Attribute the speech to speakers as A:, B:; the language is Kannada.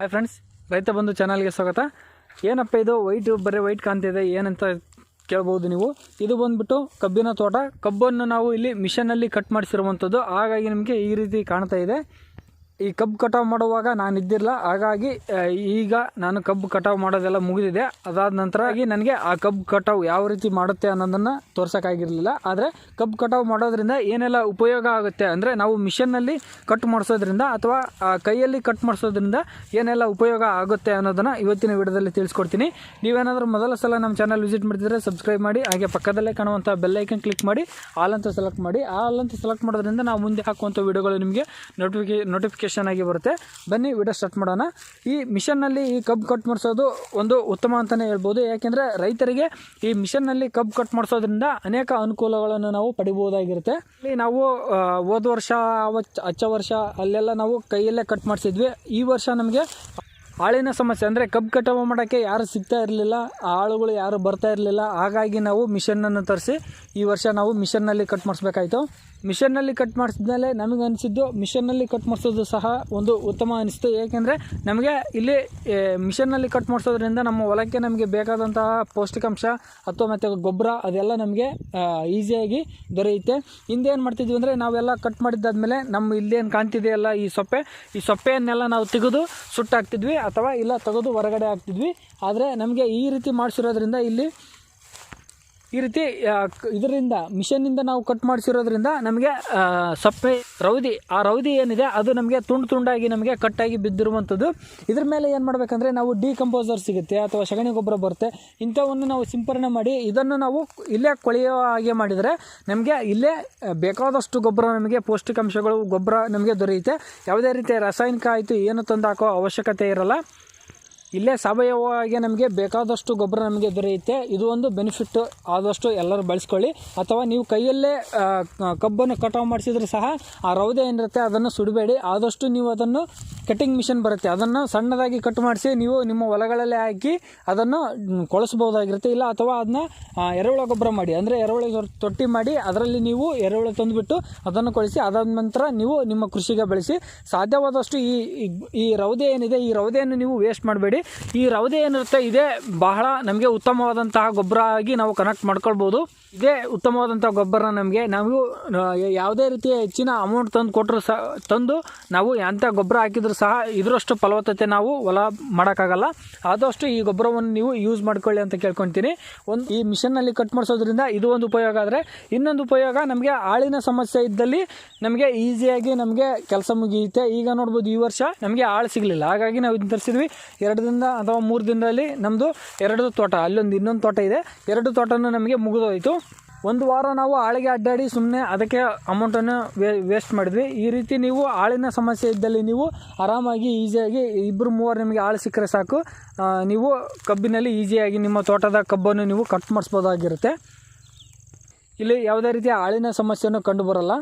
A: ಹಾಯ್ ಫ್ರೆಂಡ್ಸ್ ರೈತ ಬಂಧು ಚಾನಲ್ಗೆ ಸ್ವಾಗತ. ಏನಪ್ಪ ಇದು? ವೈಟ್ ಬರೀ ವೈಟ್ ಕಾಣ್ತಿದೆ ಏನಂತ ಕೇಳ್ಬೋದು ನೀವು? ಇದು ಬಂದ್ಬಿಟ್ಟು ಕಬ್ಬಿನ ತೋಟ. ಕಬ್ಬನ್ನು ನಾವು ಇಲ್ಲಿ ಮಿಷನಲ್ಲಿ ಕಟ್ ಮಾಡಿಸಿರುವಂಥದ್ದು ಹಾಗಾಗಿ ನಿಮಗೆ ಈ ರೀತಿ ಕಾಣ್ತಾ ಇದೆ. ಈ ಕಬ್ಬು ಕಟಾವು ಮಾಡುವಾಗ ನಾನು ಇದ್ದಿರಲ್ಲ ಹಾಗಾಗಿ ಈಗ ನಾನು ಕಬ್ಬು ಕಟಾವು ಮಾಡೋದೆಲ್ಲ ಮುಗಿದಿದೆ. ಅದಾದ ನಂತರ ನನಗೆ ಆ ಕಬ್ಬು ಕಟಾವು ಯಾವ ರೀತಿ ಮಾಡುತ್ತೆ ಅನ್ನೋದನ್ನು ತೋರ್ಸೋಕ್ಕಾಗಿರಲಿಲ್ಲ. ಆದರೆ ಕಬ್ಬು ಕಟಾವು ಮಾಡೋದ್ರಿಂದ ಏನೆಲ್ಲ ಉಪಯೋಗ ಆಗುತ್ತೆ ಅಂದರೆ ನಾವು ಮಿಷನ್ನಲ್ಲಿ ಕಟ್ ಮಾಡಿಸೋದ್ರಿಂದ ಅಥವಾ ಕೈಯಲ್ಲಿ ಕಟ್ ಮಾಡಿಸೋದ್ರಿಂದ ಏನೆಲ್ಲ ಉಪಯೋಗ ಆಗುತ್ತೆ ಅನ್ನೋದನ್ನು ಇವತ್ತಿನ ವಿಡಿಯೋದಲ್ಲಿ ತಿಳಿಸ್ಕೊಡ್ತೀನಿ. ನೀವೇನಾದರೂ ಮೊದಲ ಸಲ ನಮ್ಮ ಚಾನಲ್ ವಿಸಿಟ್ ಮಾಡ್ತಿದ್ರೆ ಸಬ್ಸ್ಕ್ರೈಬ್ ಮಾಡಿ, ಹಾಗೆ ಪಕ್ಕದಲ್ಲೇ ಕಾಣುವಂಥ ಬೆಲ್ಲೈಕನ್ ಕ್ಲಿಕ್ ಮಾಡಿ, ಆಲ್ ಸೆಲೆಕ್ಟ್ ಮಾಡಿ. ಆಲ್ ಅಂತ ಸೆಲೆಕ್ಟ್ ಮಾಡೋದ್ರಿಂದ ನಾವು ಮುಂದೆ ಹಾಕುವಂಥ ವಿಡಿಯೋಗಳು ನಿಮಗೆ ನೋಟಿಫಿಕೇ ನೋಟಿಫಿಕೇಶನ್ ಆಗಿ ಬರುತ್ತೆ. ಬನ್ನಿ ವಿಡಿಯೋ ಸ್ಟಾರ್ಟ್ ಮಾಡೋಣ. ಈ ಮಿಷನ್ನಲ್ಲಿ ಈ ಕಬ್ಬು ಕಟ್ ಮಾಡಿಸೋದು ಒಂದು ಉತ್ತಮ ಅಂತಲೇ ಹೇಳ್ಬೋದು. ಯಾಕೆಂದರೆ ರೈತರಿಗೆ ಈ ಮಿಷನ್ನಲ್ಲಿ ಕಬ್ಬು ಕಟ್ ಮಾಡಿಸೋದ್ರಿಂದ ಅನೇಕ ಅನುಕೂಲಗಳನ್ನು ನಾವು ಪಡಿಬೋದಾಗಿರುತ್ತೆ ಇಲ್ಲಿ ನಾವು ಹೋದ ವರ್ಷ ಅಚ್ಚ ಹಚ್ಚ ವರ್ಷ, ಅಲ್ಲೆಲ್ಲ ನಾವು ಕೈಯಲ್ಲೇ ಕಟ್ ಮಾಡಿಸಿದ್ವಿ. ಈ ವರ್ಷ ನಮಗೆ ಆಳಿನ ಸಮಸ್ಯೆ ಅಂದರೆ ಕಬ್ಬು ಕಟಾವು ಮಾಡೋಕ್ಕೆ ಯಾರು ಸಿಗ್ತಾ ಇರಲಿಲ್ಲ, ಆ ಆಳುಗಳು ಯಾರು ಬರ್ತಾ ಇರಲಿಲ್ಲ, ಹಾಗಾಗಿ ನಾವು ಮಿಷನ್ನನ್ನು ತರಿಸಿ ಈ ವರ್ಷ ನಾವು ಮಿಷನ್ನಲ್ಲಿ ಕಟ್ ಮಾಡಿಸ್ಬೇಕಾಯ್ತು. ಮಿಷನ್ನಲ್ಲಿ ಕಟ್ ಮಾಡಿಸಿದ್ಮೇಲೆ ನಮಗೆ ಅನಿಸಿದ್ದು ಮಿಷನ್ನಲ್ಲಿ ಕಟ್ ಮಾಡಿಸೋದು ಸಹ ಒಂದು ಉತ್ತಮ ಅನಿಸ್ತು. ಏಕೆಂದರೆ ನಮಗೆ ಇಲ್ಲಿ ಮಿಷನ್ನಲ್ಲಿ ಕಟ್ ಮಾಡಿಸೋದ್ರಿಂದ ನಮ್ಮ ಹೊಲಕ್ಕೆ ನಮಗೆ ಬೇಕಾದಂತಹ ಪೌಷ್ಟಿಕಾಂಶ ಅಥವಾ ಮತ್ತು ಗೊಬ್ಬರ ಅದೆಲ್ಲ ನಮಗೆ ಈಸಿಯಾಗಿ ದೊರೆಯುತ್ತೆ. ಹಿಂದೆ ಏನು ಮಾಡ್ತಿದ್ವಿ ಅಂದರೆ ನಾವೆಲ್ಲ ಕಟ್ ಮಾಡಿದ್ದಾದ್ಮೇಲೆ ನಮ್ಮ ಇಲ್ಲೇನು ಕಾಣ್ತಿದೆಯಲ್ಲ ಈ ಸೊಪ್ಪೆ, ಈ ಸೊಪ್ಪೆಯನ್ನೆಲ್ಲ ನಾವು ತೆಗೆದು ಸುಟ್ಟಾಕ್ತಿದ್ವಿ. ಅಥವಾ ಇಲ್ಲ ತೆಗೆದು ಹೊರಗಡೆ ಹಾಕ್ತಿದ್ವಿ. ಆದರೆ ನಮಗೆ ಈ ರೀತಿ ಮಾಡಿಸಿರೋದ್ರಿಂದ ಇಲ್ಲಿ ಈ ರೀತಿ ಇದರಿಂದ, ಮಿಷನ್ನಿಂದ ನಾವು ಕಟ್ ಮಾಡಿಸಿರೋದ್ರಿಂದ ನಮಗೆ ಸಪ್ಪೆ ರೌದಿ, ಆ ರೌದಿ ಏನಿದೆ, ಅದು ನಮಗೆ ತುಂಡು ತುಂಡಾಗಿ ನಮಗೆ ಕಟ್ಟಾಗಿ ಬಿದ್ದಿರುವಂಥದ್ದು. ಇದ್ರ ಮೇಲೆ ಏನು ಮಾಡಬೇಕಂದ್ರೆ ನಾವು ಡಿಕಂಪೋಸರ್ ಸಿಗುತ್ತೆ, ಅಥವಾ ಸಗಣಿ ಗೊಬ್ಬರ ಬರುತ್ತೆ. ಇಂಥವನ್ನು ನಾವು ಸಿಂಪರಣೆ ಮಾಡಿ, ಇದನ್ನು ನಾವು ಇಲ್ಲೇ ಕೊಳೆಯೋ ಹಾಗೆ ಮಾಡಿದರೆ ನಮಗೆ ಇಲ್ಲೇ ಬೇಕಾದಷ್ಟು ಗೊಬ್ಬರ ನಮಗೆ, ಪೌಷ್ಟಿಕಾಂಶಗಳು ಗೊಬ್ಬರ ನಮಗೆ ದೊರೆಯುತ್ತೆ. ಯಾವುದೇ ರೀತಿಯ ರಾಸಾಯನಿಕ ಆಯಿತು ಏನು ತಂದು ಹಾಕೋ ಅವಶ್ಯಕತೆ ಇರಲ್ಲ. ಇಲ್ಲೇ ಸಾವಯವವಾಗಿ ನಮಗೆ ಬೇಕಾದಷ್ಟು ಗೊಬ್ಬರ ನಮಗೆ ದೊರೆಯುತ್ತೆ. ಇದು ಒಂದು ಬೆನಿಫಿಟ್ ಆದಷ್ಟು ಎಲ್ಲರೂ ಬಳಸ್ಕೊಳ್ಳಿ. ಅಥವಾ ನೀವು ಕೈಯಲ್ಲೇ ಕಬ್ಬನ್ನು ಕಟಾವು ಮಾಡಿಸಿದ್ರು ಸಹ ಆ ರೌದೆ ಏನಿರುತ್ತೆ ಅದನ್ನು ಸುಡಬೇಡಿ. ಆದಷ್ಟು ನೀವು ಅದನ್ನು ಕಟ್ಟಿಂಗ್ ಮಿಷಿನ್ ಬರುತ್ತೆ. ಅದನ್ನು ಸಣ್ಣದಾಗಿ ಕಟ್ ಮಾಡಿಸಿ ನೀವು ನಿಮ್ಮ ಹೊಲಗಳಲ್ಲೇ ಹಾಕಿ ಅದನ್ನು ಕೊಳಸ್ಬೋದಾಗಿರುತ್ತೆ. ಇಲ್ಲ ಅಥವಾ ಅದನ್ನ ಎರವಳ ಗೊಬ್ಬರ ಮಾಡಿ. ಅಂದರೆ ಎರೆಹುಳ ತೊಟ್- ತೊಟ್ಟಿ ಮಾಡಿ ಅದರಲ್ಲಿ ನೀವು ಎರೆಹುಳ ತಂದುಬಿಟ್ಟು ಅದನ್ನು ಕೊಳಿಸಿ ಅದಾದ ನಂತರ ನೀವು ನಿಮ್ಮ ಕೃಷಿಗೆ ಬಳಸಿ. ಸಾಧ್ಯವಾದಷ್ಟು ಈ- ಈ ರೌದೆ ಏನಿದೆ, ಈ ರೌದೆಯನ್ನು ನೀವು ವೇಸ್ಟ್ ಮಾಡಬೇಡಿ. ಈ ರವದೆ ಏನಿರುತ್ತೆ, ಇದೇ ಬಹಳ ನಮಗೆ ಉತ್ತಮವಾದಂತಹ ಗೊಬ್ಬರ ಆಗಿ ನಾವು ಕನೆಕ್ಟ್ ಮಾಡ್ಕೊಳ್ಬೋದು. ಇದೇ ಉತ್ತಮವಾದಂಥ ಗೊಬ್ಬರ ನಮಗೆ ನಾವು ಯಾವುದೇ ರೀತಿಯ ಹೆಚ್ಚಿನ ಅಮೌಂಟ್ ತಂದು ಕೊಟ್ಟರು ಸಹ, ತಂದು ನಾವು ಎಂಥ ಗೊಬ್ಬರ ಹಾಕಿದ್ರು ಸಹ ಇದರಷ್ಟು ಫಲವತ್ತತೆ ನಾವು ಹೊಲ ಮಾಡೋಕ್ಕಾಗಲ್ಲ. ಆದಷ್ಟು ಈ ಗೊಬ್ಬರವನ್ನು ನೀವು ಯೂಸ್ ಮಾಡ್ಕೊಳ್ಳಿ ಅಂತ ಕೇಳ್ಕೊತೀನಿ. ಒಂದು, ಈ ಮಿಷನ್ನಲ್ಲಿ ಕಟ್ ಮಾಡಿಸೋದ್ರಿಂದ ಇದು ಒಂದು ಉಪಯೋಗ ಆದರೆ, ಇನ್ನೊಂದು ಉಪಯೋಗ ನಮಗೆ ಆಳಿನ ಸಮಸ್ಯೆ ಇದ್ದಲ್ಲಿ ನಮಗೆ ಈಸಿಯಾಗಿ ನಮಗೆ ಕೆಲಸ ಮುಗಿಯುತ್ತೆ. ಈಗ ನೋಡ್ಬೋದು ಈ ವರ್ಷ ನಮಗೆ ಆಳು ಸಿಗಲಿಲ್ಲ. ಹಾಗಾಗಿ ನಾವು ಇದನ್ನ ತರಿಸಿದ್ವಿ. ಎರಡು ದಿನದ ಅಥವಾ ಮೂರು ದಿನದಲ್ಲಿ ನಮ್ಮದು ಎರಡು ತೋಟ, ಅಲ್ಲೊಂದು ಇನ್ನೊಂದು ತೋಟ ಇದೆ. ಎರಡು ತೋಟನೂ ನಮಗೆ ಮುಗಿದೋಯಿತು. ಒಂದು ವಾರ ನಾವು ಆಳಿಗೆ ಅಡ್ಡಾಡಿ ಸುಮ್ಮನೆ ಅದಕ್ಕೆ ಅಮೌಂಟನ್ನು ವೇಸ್ಟ್ ಮಾಡಿದ್ವಿ. ಈ ರೀತಿ ನೀವು ಆಳಿನ ಸಮಸ್ಯೆ ಇದ್ದಲ್ಲಿ ನೀವು ಆರಾಮಾಗಿ, ಈಸಿಯಾಗಿ ಇಬ್ಬರು ಮೂವರು ನಿಮಗೆ ಆಳು ಸಿಕ್ಕರೆ ಸಾಕು. ನೀವು ಕಬ್ಬಿನಲ್ಲಿ ಈಸಿಯಾಗಿ ನಿಮ್ಮ ತೋಟದ ಕಬ್ಬನ್ನು ನೀವು ಕಟ್ ಮಾಡಿಸ್ಬೋದಾಗಿರುತ್ತೆ. ಇಲ್ಲಿ ಯಾವುದೇ ರೀತಿಯ ಆಳಿನ ಸಮಸ್ಯೆಯನ್ನು ಕಂಡು ಬರಲ್ಲ.